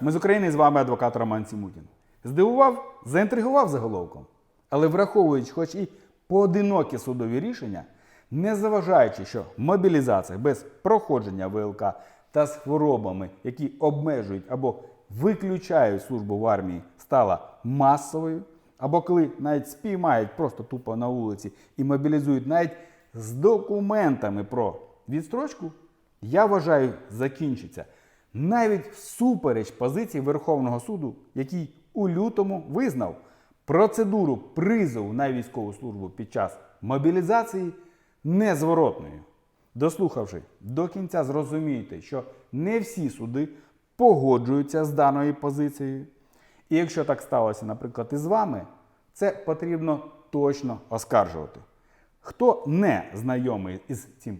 Ми з України з вами адвокат Роман Сімутін. Здивував, заінтригував заголовком. Але враховуючи хоч і поодинокі судові рішення, не заважаючи, що мобілізація без проходження ВЛК та з хворобами, які обмежують або виключають службу в армії, стала масовою, або коли навіть спіймають просто тупо на вулиці і мобілізують навіть з документами про відстрочку, я вважаю, закінчиться навіть всупереч позиції Верховного суду, який у лютому визнав процедуру призову на військову службу під час мобілізації незворотною. Дослухавши до кінця, зрозумієте, що не всі суди погоджуються з даною позицією. І якщо так сталося, наприклад, і з вами, це потрібно точно оскаржувати. Хто не знайомий із цим,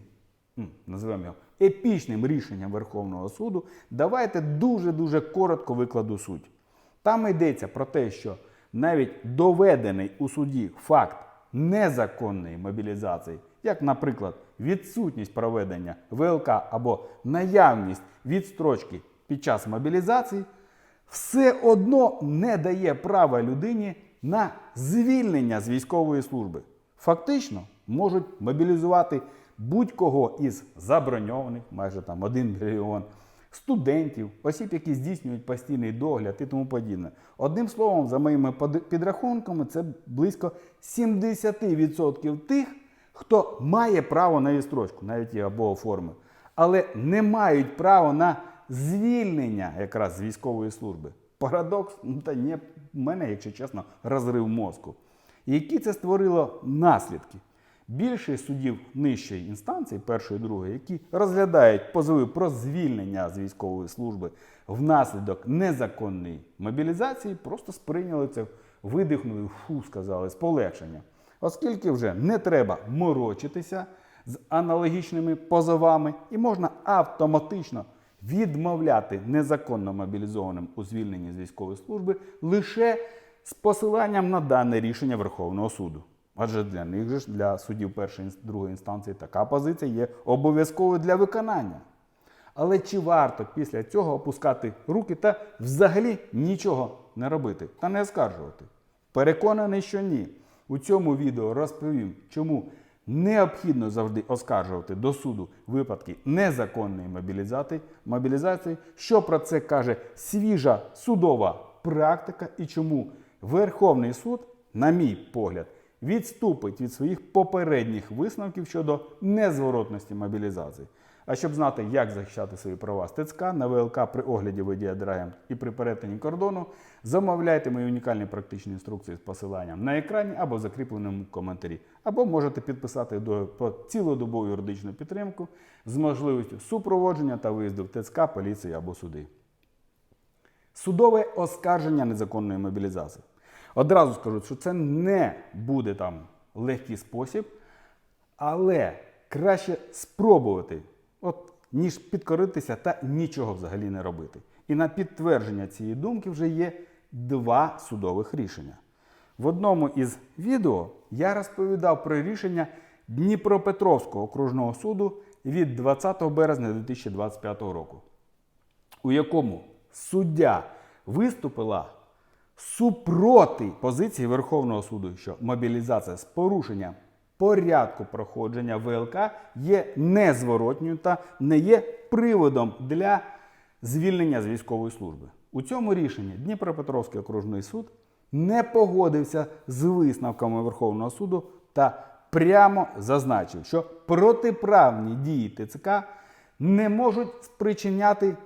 називаємо його епічним рішенням Верховного суду, давайте дуже-дуже коротко викладу суть. Там йдеться про те, що навіть доведений у суді факт незаконної мобілізації, як, наприклад, відсутність проведення ВЛК або наявність відстрочки під час мобілізації, все одно не дає права людині на звільнення з військової служби. Фактично можуть мобілізувати будь-кого із заброньованих, майже там 1 мільйон, студентів, осіб, які здійснюють постійний догляд і тому подібне. Одним словом, за моїми підрахунками, це близько 70% тих, хто має право на відстрочку, навіть її або оформив, але не мають права на звільнення якраз з військової служби. Парадокс, ну та в мене, якщо чесно, розрив мозку. Які це створило наслідки? Більшість судів нижчої інстанції, першої і другої, які розглядають позови про звільнення з військової служби внаслідок незаконної мобілізації, просто сприйняли це, видихнули, фу, сказали, з полегшенням. Оскільки вже не треба морочитися з аналогічними позовами, і можна автоматично відмовляти незаконно мобілізованим у звільненні з військової служби лише з посиланням на дане рішення Верховного суду. Адже для них же для суддів першої другої інстанції така позиція є обов'язковою для виконання. Але чи варто після цього опускати руки та взагалі нічого не робити та не оскаржувати? Переконаний, що ні. У цьому відео розповім, чому необхідно завжди оскаржувати до суду випадки незаконної мобілізації, що про це каже свіжа судова практика і чому Верховний суд, на мій погляд, відступить від своїх попередніх висновків щодо незворотності мобілізації. А щоб знати, як захищати свої права з ТЦК на ВЛК при огляді видіадрагам і при перетині кордону, замовляйте мої унікальні практичні інструкції з посиланням на екрані або в закріпленому коментарі. Або можете підписати до по цілодобову юридичну підтримку з можливістю супроводження та виїзду в ТЦК, поліції або суди. Судове оскарження незаконної мобілізації. Одразу скажу, що це не буде там легкий спосіб, але краще спробувати, от, ніж підкоритися та нічого взагалі не робити. І на підтвердження цієї думки вже є два судових рішення. В одному із відео я розповідав про рішення Дніпропетровського окружного суду від 20 березня 2025 року у якому суддя виступила супроти позиції Верховного суду, що мобілізація з порушенням порядку проходження ВЛК є незворотньою та не є приводом для звільнення з військової служби. У цьому рішенні Дніпропетровський окружний суд не погодився з висновками Верховного суду та прямо зазначив, що протиправні дії ТЦК не можуть спричиняти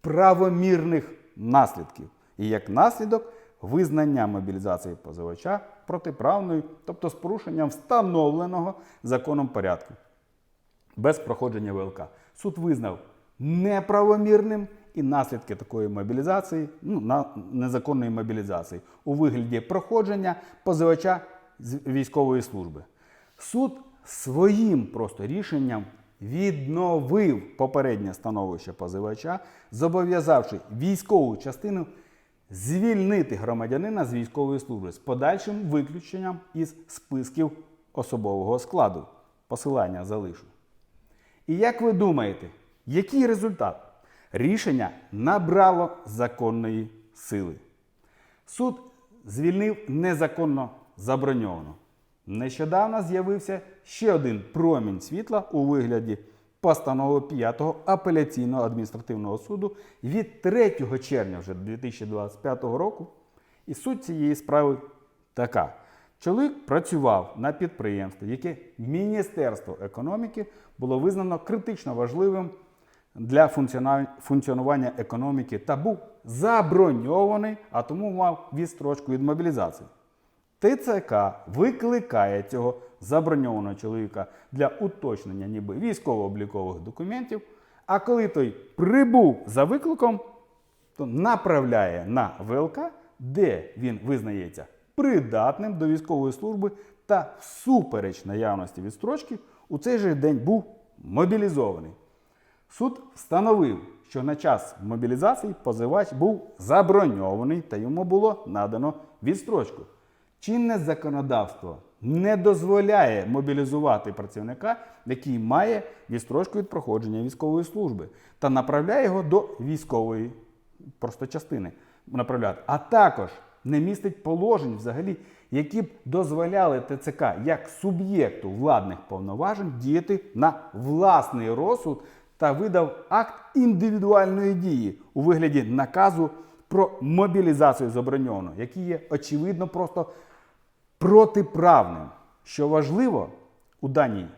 правомірних наслідків. І як наслідок визнання мобілізації позивача протиправною, тобто з порушенням встановленого законом порядку без проходження ВЛК. Суд визнав неправомірним і наслідки такої мобілізації, ну, на незаконної мобілізації у вигляді проходження позивача з військової служби. Суд своїм просто рішенням відновив попереднє становище позивача, зобов'язавши військову частину звільнити громадянина з військової служби з подальшим виключенням із списків особового складу. Посилання залишу. І як ви думаєте, який результат? Рішення набрало законної сили. Суд звільнив незаконно заброньовано. Нещодавно з'явився ще один промінь світла у вигляді постанови 5-го апеляційного адміністративного суду від 3 червня вже 2025 року. І суть цієї справи така. Чоловік працював на підприємстві, яке Міністерство економіки було визнано критично важливим для функціонування економіки та був заброньований, а тому мав відстрочку від мобілізації. ТЦК викликає цього заброньованого чоловіка для уточнення ніби військово-облікових документів. А коли той прибув за викликом, то направляє на ВЛК, де він визнається придатним до військової служби та всупереч наявності відстрочки у цей же день був мобілізований. Суд встановив, що на час мобілізації позивач був заброньований та йому було надано відстрочку. Чинне законодавство не дозволяє мобілізувати працівника, який має відстрочку від проходження військової служби, та направляє його до військової просто частини направляти. А також не містить положень взагалі, які б дозволяли ТЦК як суб'єкту владних повноважень діяти на власний розсуд та видав акт індивідуальної дії у вигляді наказу про мобілізацію заброньованого, який є очевидно просто протиправним. Що важливо у даній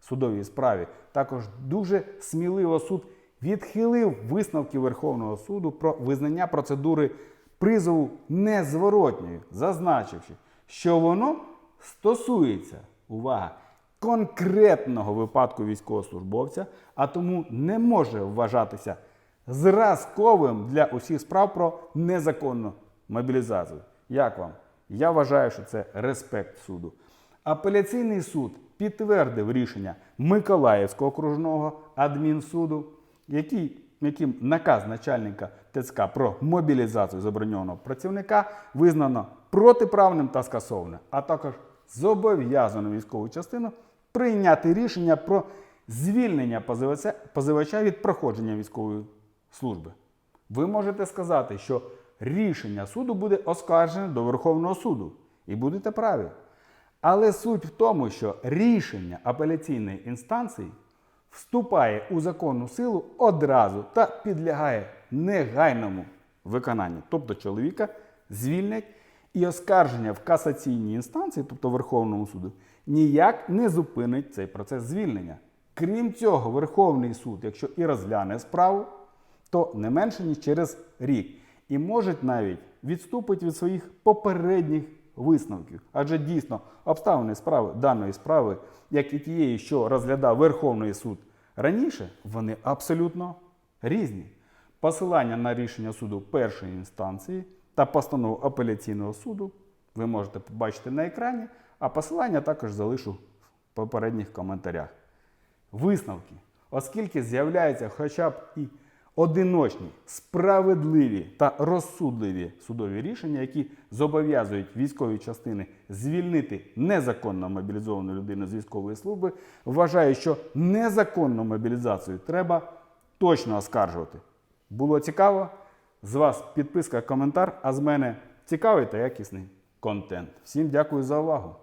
судовій справі, також дуже сміливо суд відхилив висновки Верховного суду про визнання процедури призову незворотньою, зазначивши, що воно стосується, увага, конкретного випадку військовослужбовця, а тому не може вважатися зразковим для усіх справ про незаконну мобілізацію. Як вам? Я вважаю, що це респект суду. Апеляційний суд підтвердив рішення Миколаївського окружного адмінсуду, який, яким наказ начальника ТЦК про мобілізацію заброньованого працівника визнано протиправним та скасоване, а також зобов'язано військову частину прийняти рішення про звільнення позивача від проходження військової служби. Ви можете сказати, що рішення суду буде оскаржене до Верховного суду, і будете праві. Але суть в тому, що рішення апеляційної інстанції вступає у законну силу одразу та підлягає негайному виконанню. Тобто чоловіка звільнять і оскарження в касаційній інстанції, тобто Верховному суду, ніяк не зупинить цей процес звільнення. Крім цього, Верховний суд, якщо і розгляне справу, то не менше ніж через рік. І можуть навіть відступити від своїх попередніх висновків. Адже дійсно обставини справи даної справи, як і тієї, що розглядав Верховний суд раніше, вони абсолютно різні. Посилання на рішення суду першої інстанції та постанову апеляційного суду ви можете побачити на екрані, а посилання також залишу в попередніх коментарях. Висновки, оскільки з'являються хоча б і одиночні, справедливі та розсудливі судові рішення, які зобов'язують військові частини звільнити незаконно мобілізовану людину з військової служби, вважаю, що незаконну мобілізацію треба точно оскаржувати. Було цікаво? З вас підписка, коментар, а з мене цікавий та якісний контент. Всім дякую за увагу!